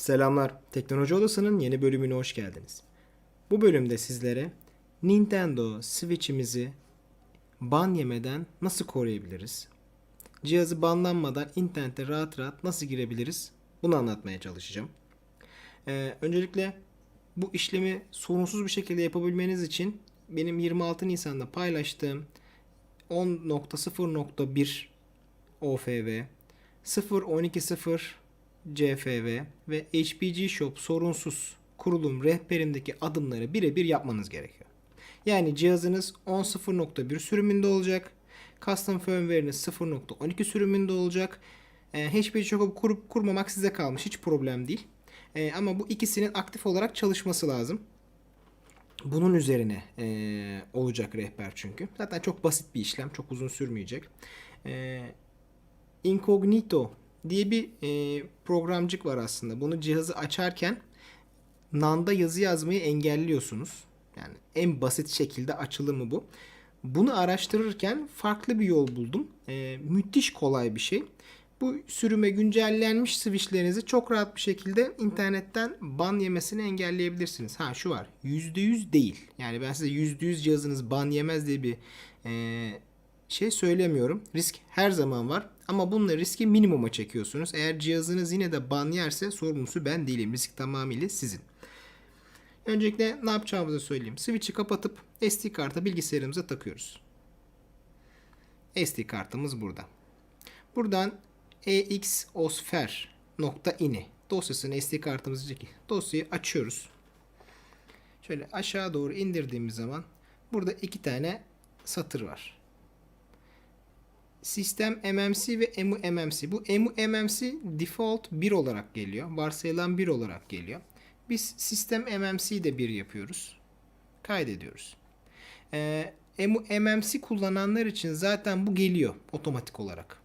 Selamlar. Teknoloji Odası'nın yeni bölümüne hoş geldiniz. Bu bölümde sizlere Nintendo Switch'imizi ban yemeden nasıl koruyabiliriz? Cihazı banlanmadan internete rahat rahat nasıl girebiliriz? Bunu anlatmaya çalışacağım. Ee, öncelikle bu işlemi sorunsuz bir şekilde yapabilmeniz için benim 26 Nisan'da paylaştığım 10.0.1 OFV 0.12.0 CFV ve HPG Shop sorunsuz kurulum rehberindeki adımları birebir yapmanız gerekiyor. Yani cihazınız 10.0.1 sürümünde olacak. Custom firmware'iniz 0.12 sürümünde olacak. Ee, HPG Shop'u kurup kurmamak size kalmış. Hiç problem değil. Ee, ama bu ikisinin aktif olarak çalışması lazım. Bunun üzerine eee, olacak rehber çünkü. Zaten çok basit bir işlem. Çok uzun sürmeyecek. Eee Incognito diye bir e, programcık var aslında. Bunu cihazı açarken NAND'da yazı yazmayı engelliyorsunuz. Yani en basit şekilde açılımı bu. Bunu araştırırken farklı bir yol buldum. E, müthiş kolay bir şey. Bu sürüme güncellenmiş switchlerinizi çok rahat bir şekilde internetten ban yemesini engelleyebilirsiniz. Ha şu var. %100 değil. Yani ben size %100 cihazınız ban yemez diye bir e, şey söylemiyorum. Risk her zaman var ama bununla riski minimuma çekiyorsunuz. Eğer cihazınız yine de ban yerse sorumlusu ben değilim. Risk tamamıyla sizin. Öncelikle ne yapacağımızı söyleyeyim. Switch'i kapatıp SD kartı bilgisayarımıza takıyoruz. SD kartımız burada. Buradan exosfer.ini dosyasını SD kartımızdaki dosyayı açıyoruz. Şöyle aşağı doğru indirdiğimiz zaman burada iki tane satır var. Sistem MMC ve EMU MMC. Bu EMU MMC default 1 olarak geliyor. Varsayılan 1 olarak geliyor. Biz sistem MMC'yi de 1 yapıyoruz. Kaydediyoruz. Ee, EMU MMC kullananlar için zaten bu geliyor otomatik olarak.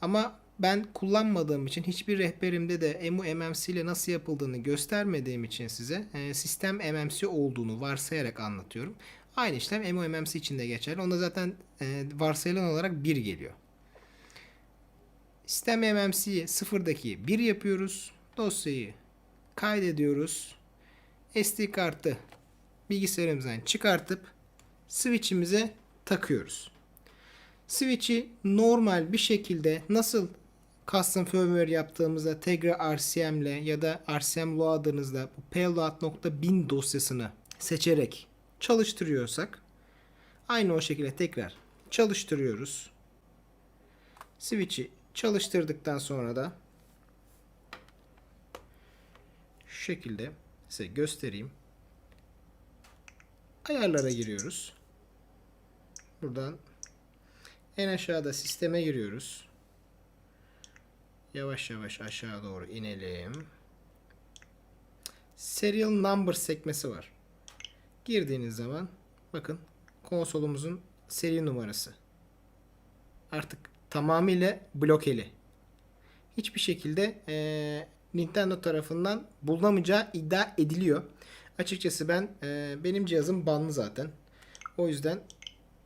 Ama ben kullanmadığım için hiçbir rehberimde de EMU MMC ile nasıl yapıldığını göstermediğim için size e, sistem MMC olduğunu varsayarak anlatıyorum. Aynı işlem EMU MMC için de geçerli. Onda zaten e, varsayılan olarak 1 geliyor. Sistem MMC'yi sıfırdaki 1 yapıyoruz. Dosyayı kaydediyoruz. SD kartı bilgisayarımızdan çıkartıp switch'imize takıyoruz. Switch'i normal bir şekilde nasıl custom firmware yaptığımızda Tegra RCM ile ya da RCM loader'ınızda bu payload.bin dosyasını seçerek çalıştırıyorsak aynı o şekilde tekrar çalıştırıyoruz. Switch'i çalıştırdıktan sonra da şu şekilde size göstereyim. Ayarlara giriyoruz. Buradan en aşağıda sisteme giriyoruz. Yavaş yavaş aşağı doğru inelim. Serial number sekmesi var. Girdiğiniz zaman bakın konsolumuzun seri numarası. Artık tamamıyla blokeli. Hiçbir şekilde eee, Nintendo tarafından bulunamayacağı iddia ediliyor. Açıkçası ben eee, benim cihazım banlı zaten. O yüzden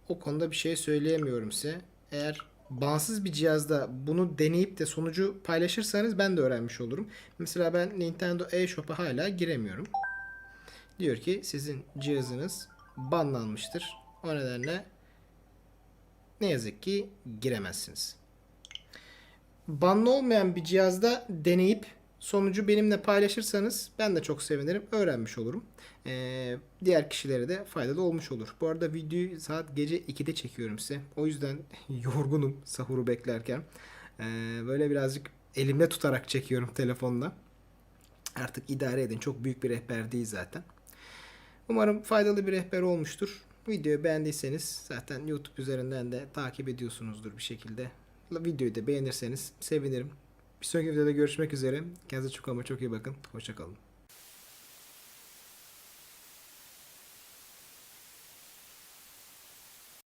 o konuda bir şey söyleyemiyorum size. Eğer bansız bir cihazda bunu deneyip de sonucu paylaşırsanız ben de öğrenmiş olurum. Mesela ben Nintendo eShop'a hala giremiyorum. Diyor ki sizin cihazınız banlanmıştır. O nedenle ne yazık ki giremezsiniz. Banlı olmayan bir cihazda deneyip sonucu benimle paylaşırsanız ben de çok sevinirim. Öğrenmiş olurum. Ee, diğer kişilere de faydalı olmuş olur. Bu arada videoyu saat gece 2'de çekiyorum size. O yüzden yorgunum sahuru beklerken. Ee, böyle birazcık elimde tutarak çekiyorum telefonla. Artık idare edin. Çok büyük bir rehber değil zaten. Umarım faydalı bir rehber olmuştur. Videoyu beğendiyseniz zaten YouTube üzerinden de takip ediyorsunuzdur bir şekilde. Videoyu da beğenirseniz sevinirim. Bir sonraki videoda görüşmek üzere. Kendinize çok ama çok iyi bakın. Hoşçakalın.